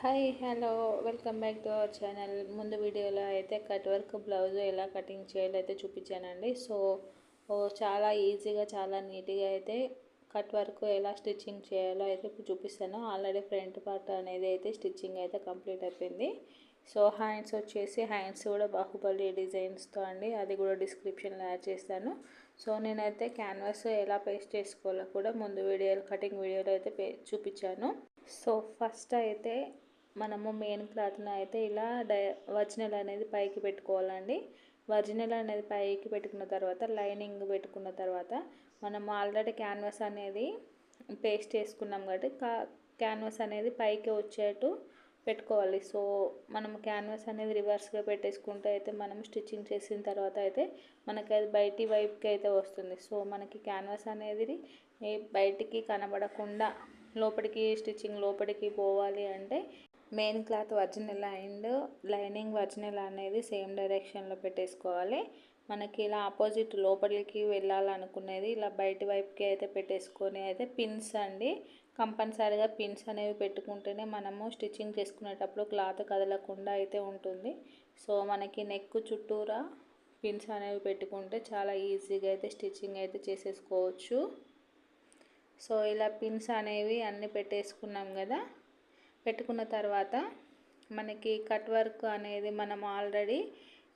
Hi hello welcome back to our channel ముందు వీడియోలో అయితే కట్ వర్క్ బ్లౌజ్ ఎలా కటింగ్ చేయాలో అయితే చూపించానండి. సో చాలా ఈజీగా చాలా నీట్గా అయితే కట్ వర్క్ ఎలా స్టిచ్చింగ్ చేయాలో అయితే ఇప్పుడు చూపిస్తాను. ఆల్రెడీ ఫ్రంట్ పార్ట్ అనేది అయితే స్టిచ్చింగ్ అయితే కంప్లీట్ అయిపోయింది. సో హ్యాండ్స్ వచ్చేసి హ్యాండ్స్ కూడా బాహుబలి డిజైన్స్తో అండి. అది కూడా డిస్క్రిప్షన్లో యాడ్ చేస్తాను. సో నేనైతే క్యాన్వాస్ ఎలా పేస్ట్ చేసుకోవాలో కూడా ముందు వీడియో కటింగ్ వీడియోలో అయితే పే చూపించాను. సో ఫస్ట్ అయితే మనము మెయిన్ క్లాత్ని అయితే ఇలా డై ఒరిజినల్ అనేది పైకి పెట్టుకోవాలండి. ఒరిజినల్ అనేది పైకి పెట్టుకున్న తర్వాత లైనింగ్ పెట్టుకున్న తర్వాత మనం ఆల్రెడీ క్యాన్వాస్ అనేది పేస్ట్ చేసుకున్నాం కాబట్టి కా క్యాన్వాస్ అనేది పైకి వచ్చేట్టు పెట్టుకోవాలి. సో మనం క్యాన్వాస్ అనేది రివర్స్గా పెట్టేసుకుంటే అయితే మనం స్టిచ్చింగ్ చేసిన తర్వాత అయితే మనకి అది బయటి వైపుకి అయితే వస్తుంది. సో మనకి క్యాన్వాస్ అనేది బయటికి కనబడకుండా లోపలికి స్టిచ్చింగ్ లోపలికి పోవాలి అంటే main cloth original and lining original అనేది సేమ్ డైరెక్షన్లో పెట్టేసుకోవాలి. మనకి ఇలా ఆపోజిట్ లోపలికి వెళ్ళాలనుకునేది ఇలా బయటి వైపుకి అయితే పెట్టేసుకొని అయితే పిన్స్ అండి కంపల్సరీగా పిన్స్ అనేవి పెట్టుకుంటేనే మనము స్టిచ్చింగ్ చేసుకునేటప్పుడు క్లాత్ కదలకుండా అయితే ఉంటుంది. సో మనకి నెక్ చుట్టూరా పిన్స్ అనేవి పెట్టుకుంటే చాలా ఈజీగా అయితే స్టిచ్చింగ్ అయితే చేసేసుకోవచ్చు. సో ఇలా పిన్స్ అనేవి అన్నీ పెట్టేసుకున్నాం కదా పెట్టుకున్న తర్వాత మనకి కట్ వర్క్ అనేది మనం ఆల్రెడీ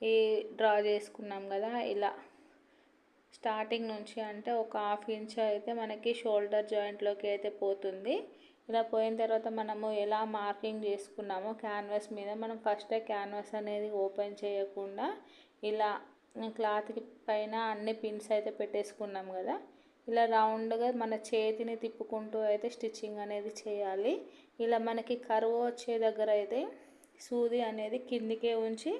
ఈ డ్రా చేసుకున్నాం కదా ఇలా స్టార్టింగ్ నుంచి అంటే ఒక హాఫ్ ఇంచ్ అయితే మనకి షోల్డర్ జాయింట్లోకి అయితే పోతుంది. ఇలా పోయిన తర్వాత మనము ఎలా మార్కింగ్ చేసుకున్నామో క్యాన్వాస్ మీద మనం ఫస్టే క్యాన్వాస్ అనేది ఓపెన్ చేయకుండా ఇలా క్లాత్కి పైన అన్ని పిన్స్ అయితే పెట్టేసుకున్నాం కదా. ఇలా రౌండ్గా మన చేతిని తిప్పుకుంటూ అయితే స్టిచ్చింగ్ అనేది చేయాలి. ఇలా మనకి కరువు వచ్చే దగ్గర అయితే సూది అనేది కిందికే ఉంచి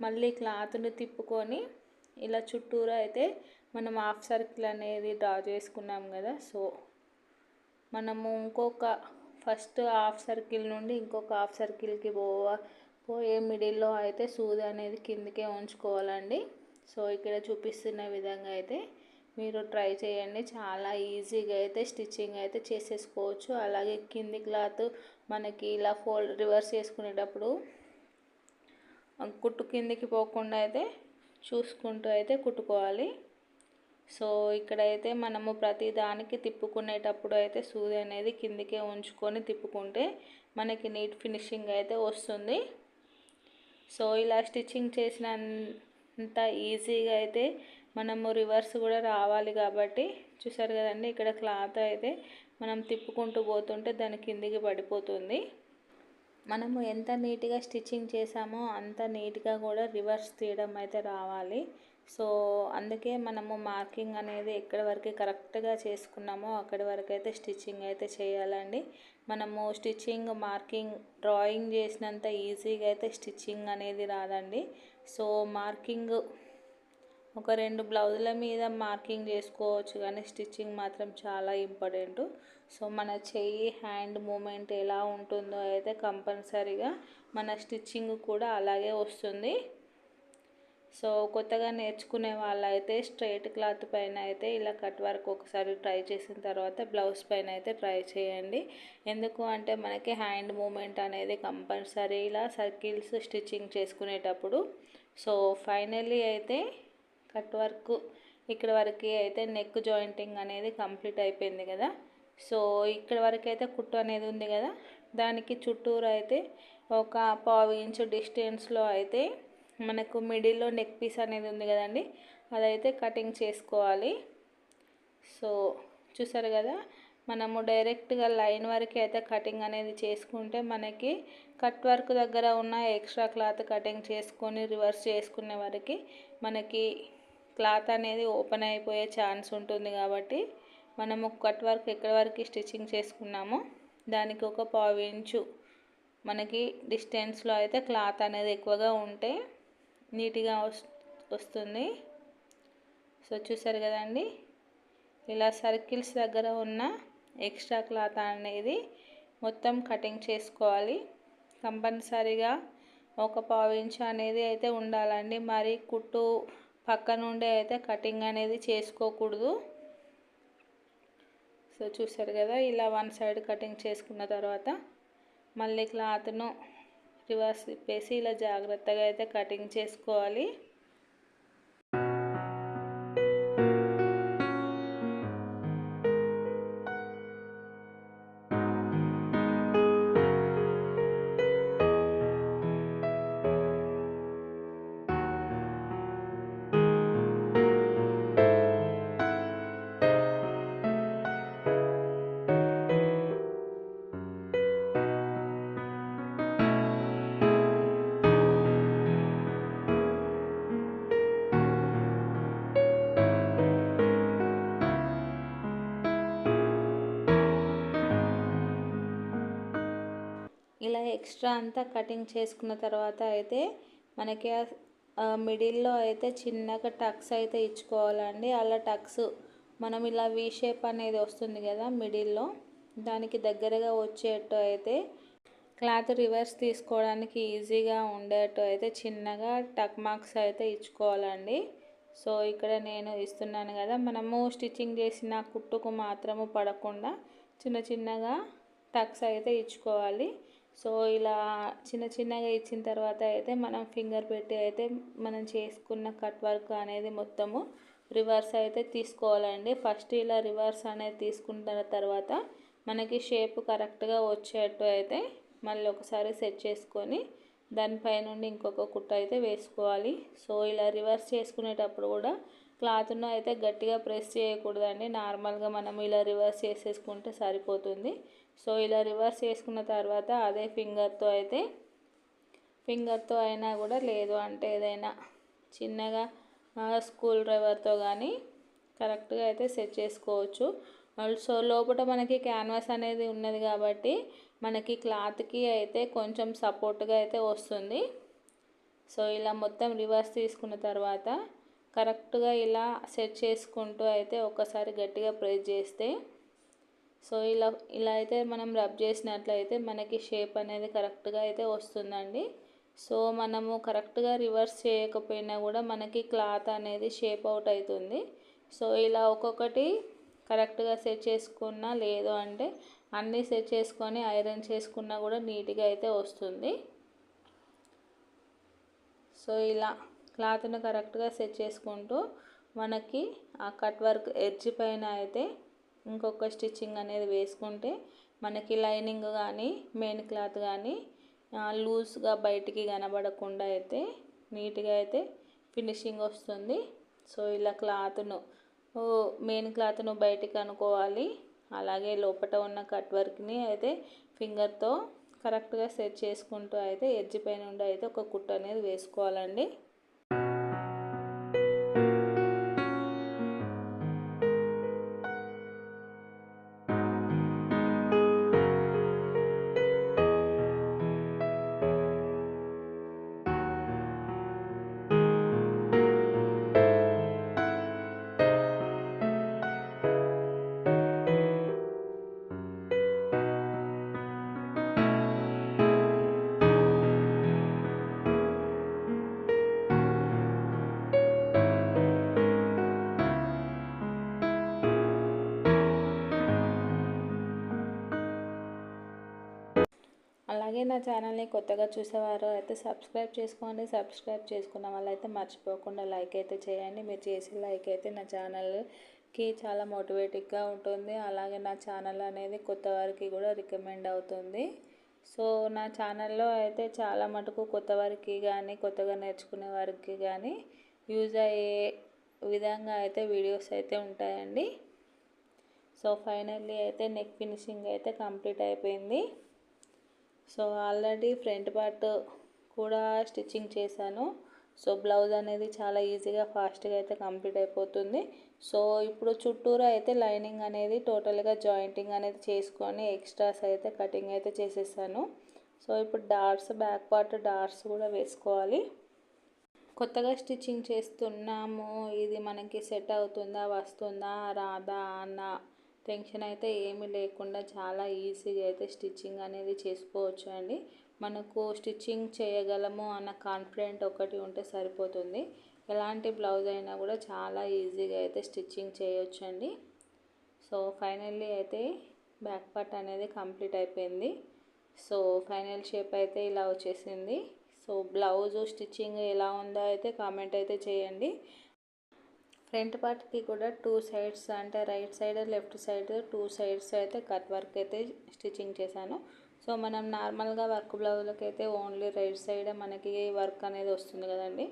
మళ్ళీ క్లాత్ని తిప్పుకొని ఇలా చుట్టూరా అయితే మనం హాఫ్ సర్కిల్ అనేది డ్రా చేసుకున్నాం కదా సో మనము ఇంకొక ఫస్ట్ హాఫ్ సర్కిల్ నుండి ఇంకొక హాఫ్ సర్కిల్కి పోవ పోయే మిడిల్లో అయితే సూది అనేది కిందికే ఉంచుకోవాలండి. సో ఇక్కడ చూపిస్తున్న విధంగా అయితే మీరు ట్రై చేయండి. చాలా ఈజీగా అయితే స్టిచ్చింగ్ అయితే చేసేసుకోవచ్చు. అలాగే కింది క్లాత్ మనకి ఇలా ఫోల్డ్ రివర్స్ చేసుకునేటప్పుడు కుట్టు కిందికి పోకుండా అయితే చూసుకుంటూ అయితే కుట్టుకోవాలి. సో ఇక్కడైతే మనము ప్రతి దానికి తిప్పుకునేటప్పుడు అయితే సూది అనేది కిందికే ఉంచుకొని తిప్పుకుంటే మనకి నీట్ ఫినిషింగ్ అయితే వస్తుంది. సో ఇలా స్టిచ్చింగ్ చేసినంత ఈజీగా అయితే మనము రివర్స్ కూడా రావాలి కాబట్టి చూసారు కదండి ఇక్కడ క్లాత్ అయితే మనం తిప్పుకుంటూ పోతుంటే దాని కిందికి పడిపోతుంది. మనము ఎంత నీట్గా స్టిచ్చింగ్ చేసామో అంత నీట్గా కూడా రివర్స్ తీయడం అయితే రావాలి. సో అందుకే మనము మార్కింగ్ అనేది ఎక్కడి వరకు కరెక్ట్గా చేసుకున్నామో అక్కడి వరకు అయితే స్టిచ్చింగ్ అయితే చేయాలండి. మనము స్టిచ్చింగ్ మార్కింగ్ డ్రాయింగ్ చేసినంత ఈజీగా అయితే స్టిచ్చింగ్ అనేది రాదండి. సో మార్కింగ్ ఒక రెండు బ్లౌజుల మీద మార్కింగ్ చేసుకోవచ్చు కానీ స్టిచ్చింగ్ మాత్రం చాలా ఇంపార్టెంట్. సో మన చెయ్యి హ్యాండ్ మూమెంట్ ఎలా ఉంటుందో అయితే కంపల్సరీగా మన స్టిచ్చింగ్ కూడా అలాగే వస్తుంది. సో కొత్తగా నేర్చుకునే వాళ్ళైతే స్ట్రైట్ క్లాత్ పైన అయితే ఇలా కట్ వర్క్ ఒకసారి ట్రై చేసిన తర్వాత బ్లౌజ్ పైన అయితే ట్రై చేయండి. ఎందుకు అంటే మనకి హ్యాండ్ మూమెంట్ అనేది కంపల్సరీ ఇలా సర్కిల్స్ స్టిచ్చింగ్ చేసుకునేటప్పుడు. సో ఫైనల్లీ అయితే కట్ వర్క్ ఇక్కడ వరకు అయితే నెక్ జాయింటింగ్ అనేది కంప్లీట్ అయిపోయింది కదా. సో ఇక్కడ వరకు అయితే కుట్టు అనేది ఉంది కదా. దానికి చుట్టూరు అయితే ఒక పావు ఇంచు డిస్టెన్స్లో అయితే మనకు మిడిల్లో నెక్ పీస్ అనేది ఉంది కదండి. అదైతే కటింగ్ చేసుకోవాలి. సో చూసారు కదా మనము డైరెక్ట్గా లైన్ వరకు అయితే కటింగ్ అనేది చేసుకుంటే మనకి కట్ వర్క్ దగ్గర ఉన్న ఎక్స్ట్రా క్లాత్ కటింగ్ చేసుకొని రివర్స్ చేసుకునే వరకు మనకి క్లాత్ అనేది ఓపెన్ అయిపోయే ఛాన్స్ ఉంటుంది కాబట్టి మనము కట్ వర్క్ ఎక్కడి వరకు స్టిచ్చింగ్ చేసుకున్నామో దానికి ఒక పావు ఇంచు మనకి డిస్టెన్స్లో అయితే క్లాత్ అనేది ఎక్కువగా ఉంటే నీట్గా వస్తుంది. సో చూసారు కదండి? ఇలా సర్కిల్స్ దగ్గర ఉన్న ఎక్స్ట్రా క్లాత్ అనేది మొత్తం కటింగ్ చేసుకోవాలి. కంపల్సరీగా ఒక పావు ఇంచు అనేది అయితే ఉండాలండి. మరి కుట్టు పక్క నుండి అయితే కటింగ్ అనేది చేసుకోకూడదు. సో చూసారు కదా ఇలా వన్ సైడ్ కటింగ్ చేసుకున్న తర్వాత మళ్ళీ క్లాత్ను రివర్స్ తిప్పేసి ఇలా జాగ్రత్తగా అయితే కటింగ్ చేసుకోవాలి. ఎక్స్ట్రా అంతా కటింగ్ చేసుకున్న తర్వాత అయితే మనకి మిడిల్లో అయితే చిన్నగా టక్స్ అయితే ఇచ్చుకోవాలండి. అలా టక్స్ మనం ఇలా వీ షేప్ అనేది వస్తుంది కదా మిడిల్లో దానికి దగ్గరగా వచ్చేట్టు అయితే క్లాత్ రివర్స్ తీసుకోవడానికి ఈజీగా ఉండేట్టు అయితే చిన్నగా టక్ మార్క్స్ అయితే ఇచ్చుకోవాలండి. సో ఇక్కడ నేను ఇస్తున్నాను కదా మనము స్టిచ్చింగ్ చేసిన కుట్టుకు మాత్రము పడకుండా చిన్న చిన్నగా టక్స్ అయితే ఇచ్చుకోవాలి. సో ఇలా చిన్న చిన్నగా ఇచ్చిన తర్వాత అయితే మనం ఫింగర్ పెట్టి అయితే మనం చేసుకున్న కట్ వర్క్ అనేది మొత్తము రివర్స్ అయితే తీసుకోవాలండి. ఫస్ట్ ఇలా రివర్స్ అనేది తీసుకున్న తర్వాత మనకి షేప్ కరెక్ట్గా వచ్చేట్టు అయితే మళ్ళీ ఒకసారి సెట్ చేసుకొని దానిపై నుండి ఇంకొక కుట్ట అయితే వేసుకోవాలి. సో ఇలా రివర్స్ చేసుకునేటప్పుడు కూడా క్లాత్ను అయితే గట్టిగా ప్రెస్ చేయకూడదండి. నార్మల్గా మనం ఇలా రివర్స్ చేసేసుకుంటే సరిపోతుంది. సో ఇలా రివర్స్ చేసుకున్న తర్వాత అదే ఫింగర్తో అయితే ఫింగర్తో అయినా కూడా లేదు అంటే ఏదైనా చిన్నగా స్కూల్ డ్రైవర్తో కానీ కరెక్ట్గా అయితే సెట్ చేసుకోవచ్చు. సో లోపల మనకి క్యాన్వాస్ అనేది ఉన్నది కాబట్టి మనకి క్లాత్కి అయితే కొంచెం సపోర్ట్గా అయితే వస్తుంది. సో ఇలా మొత్తం రివర్స్ తీసుకున్న తర్వాత కరెక్ట్గా ఇలా సెట్ చేసుకుంటూ అయితే ఒకసారి గట్టిగా ప్రెస్ చేస్తే సో ఇలా ఇలా అయితే మనం రబ్ చేసినట్లయితే మనకి షేప్ అనేది కరెక్ట్గా అయితే వస్తుందండి. సో మనము కరెక్ట్గా రివర్స్ చేయకపోయినా కూడా మనకి క్లాత్ అనేది షేప్ అవుట్ అవుతుంది. సో ఇలా ఒక్కొక్కటి కరెక్ట్గా సెట్ చేసుకున్నా లేదు అంటే అన్నీ సెట్ చేసుకొని ఐరన్ చేసుకున్నా కూడా నీట్గా అయితే వస్తుంది. సో ఇలా క్లాత్ను కరెక్ట్గా సెట్ చేసుకుంటూ మనకి ఆ కట్ వర్క్ ఎడ్జ్ పైన అయితే ఇంకొక స్టిచ్చింగ్ అనేది వేసుకుంటే మనకి లైనింగ్ కానీ మెయిన్ క్లాత్ కానీ లూజ్గా బయటికి కనబడకుండా అయితే నీట్గా అయితే ఫినిషింగ్ వస్తుంది. సో ఇలా క్లాత్ను మెయిన్ క్లాత్ను బయటికి అనుకోవాలి. అలాగే లోపల ఉన్న కట్ వర్క్ని అయితే ఫింగర్తో కరెక్ట్గా సెట్ చేసుకుంటూ అయితే ఎడ్జ్ పైన ఉండి అయితే ఒక కుట్ట అనేది వేసుకోవాలండి. అలాగే నా ఛానల్ని కొత్తగా చూసేవారు అయితే సబ్స్క్రైబ్ చేసుకోండి. సబ్స్క్రైబ్ చేసుకున్న వాళ్ళైతే మర్చిపోకుండా లైక్ అయితే చేయండి. మీరు చేసే లైక్ అయితే నా ఛానల్కి చాలా మోటివేటివ్గా ఉంటుంది. అలాగే నా ఛానల్ అనేది కొత్త వారికి కూడా రికమెండ్ అవుతుంది. సో నా ఛానల్లో అయితే చాలా మటుకు కొత్త వారికి కానీ కొత్తగా నేర్చుకునే వారికి కానీ యూజ్ అయ్యే విధంగా అయితే వీడియోస్ అయితే ఉంటాయండి. సో ఫైనల్లీ అయితే నెక్ ఫినిషింగ్ అయితే కంప్లీట్ అయిపోయింది. సో ఆల్రెడీ ఫ్రంట్ పార్ట్ కూడా స్టిచ్చింగ్ చేశాను. సో బ్లౌజ్ అనేది చాలా ఈజీగా ఫాస్ట్గా అయితే కంప్లీట్ అయిపోతుంది. సో ఇప్పుడు చుట్టూరు అయితే లైనింగ్ అనేది టోటల్గా జాయింటింగ్ అనేది చేసుకొని ఎక్స్ట్రాస్ అయితే కటింగ్ అయితే చేసేసాను. సో ఇప్పుడు డార్స్ బ్యాక్ పార్ట్ డార్స్ కూడా వేసుకోవాలి. కొత్తగా స్టిచ్చింగ్ చేస్తున్నాము. ఇది మనకి సెట్ అవుతుందా వస్తుందా రాదా అన్న టెన్షన్ అయితే ఏమీ లేకుండా చాలా ఈజీగా అయితే స్టిచ్చింగ్ అనేది చేసుకోవచ్చు అండి. మనకు స్టిచ్చింగ్ చేయగలము అన్న కాన్ఫిడెంట్ ఒకటి ఉంటే సరిపోతుంది. ఎలాంటి బ్లౌజ్ అయినా కూడా చాలా ఈజీగా అయితే స్టిచ్చింగ్ చేయొచ్చు అండి. సో ఫైనల్లీ అయితే బ్యాక్ పార్ట్ అనేది కంప్లీట్ అయిపోయింది. సో ఫైనల్ షేప్ అయితే ఇలా వచ్చేసింది. సో బ్లౌజ్ స్టిచ్చింగ్ ఎలా ఉందో అయితే కామెంట్ అయితే చేయండి. ఫ్రంట్ పార్ట్కి కూడా టూ సైడ్స్ అంటే right side left side two sides అయితే కట్ వర్క్ అయితే స్టిచ్చింగ్ చేశాను. సో మనం నార్మల్గా వర్క్ బ్లౌజ్లకి అయితే ఓన్లీ రైట్ సైడ్ మనకి వర్క్ అనేది వస్తుంది కదండి.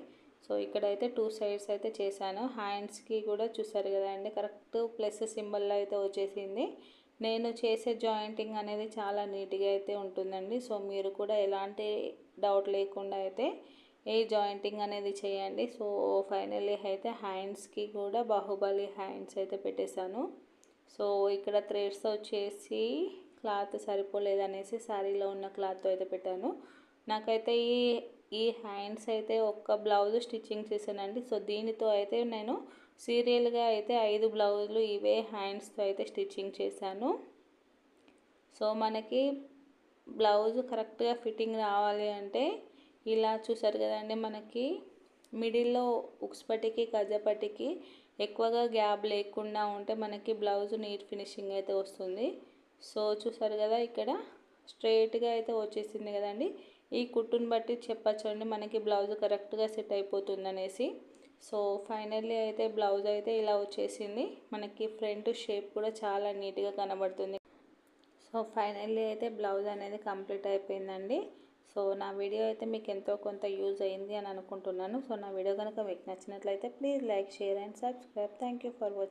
సో ఇక్కడైతే టూ సైడ్స్ అయితే చేశాను. హ్యాండ్స్కి కూడా చూసారు కదండి కరెక్ట్ ప్లస్ సింబల్ అయితే వచ్చేసింది. నేను చేసే జాయింటింగ్ అనేది చాలా నీట్గా అయితే ఉంటుందండి. సో మీరు కూడా ఎలాంటి డౌట్ లేకుండా అయితే ఏ జాయింటింగ్ అనేది చేయండి. సో ఫైనల్లీ అయితే హ్యాండ్స్కి కూడా బాహుబలి హ్యాండ్స్ అయితే పెట్టేశాను. సో ఇక్కడ థ్రెడ్స్ వచ్చేసి క్లాత్ సరిపోలేదు అనేసి శారీలో ఉన్న క్లాత్ అయితే పెట్టాను. నాకైతే ఈ ఈ హ్యాండ్స్ అయితే ఒక్క బ్లౌజ్ స్టిచ్చింగ్ చేశానండి. సో దీనితో అయితే నేను సీరియల్గా అయితే ఐదు బ్లౌజులు ఇవే హ్యాండ్స్తో అయితే స్టిచ్చింగ్ చేశాను. సో మనకి బ్లౌజ్ కరెక్ట్గా ఫిట్టింగ్ రావాలి అంటే ఇలా చూసారు కదండి మనకి. మిడిల్లో ఉక్స్పటికి కజపటికి ఎక్కువగా గ్యాప్ లేకుండా ఉంటే మనకి బ్లౌజ్ నీట్ ఫినిషింగ్ అయితే వస్తుంది. సో చూసారు కదా ఇక్కడ స్ట్రైట్గా అయితే వచ్చేసింది కదండి. ఈ కుట్టుని బట్టి చెప్పచ్చండి మనకి బ్లౌజ్ కరెక్ట్గా సెట్ అయిపోతుంది అనేసి సో ఫైనల్లీ అయితే బ్లౌజ్ అయితే ఇలా వచ్చేసింది. మనకి ఫ్రంట్ షేప్ కూడా చాలా నీట్గా కనబడుతుంది. సో ఫైనల్లీ అయితే బ్లౌజ్ అనేది కంప్లీట్ అయిపోయిందండి. సో నా వీడియో అయితే మీకు ఎంతో కొంత యూజ్ అయింది అని అనుకుంటున్నాను. సో నా వీడియో కనుక మీకు నచ్చినట్లయితే please like share and subscribe. Thank you for watching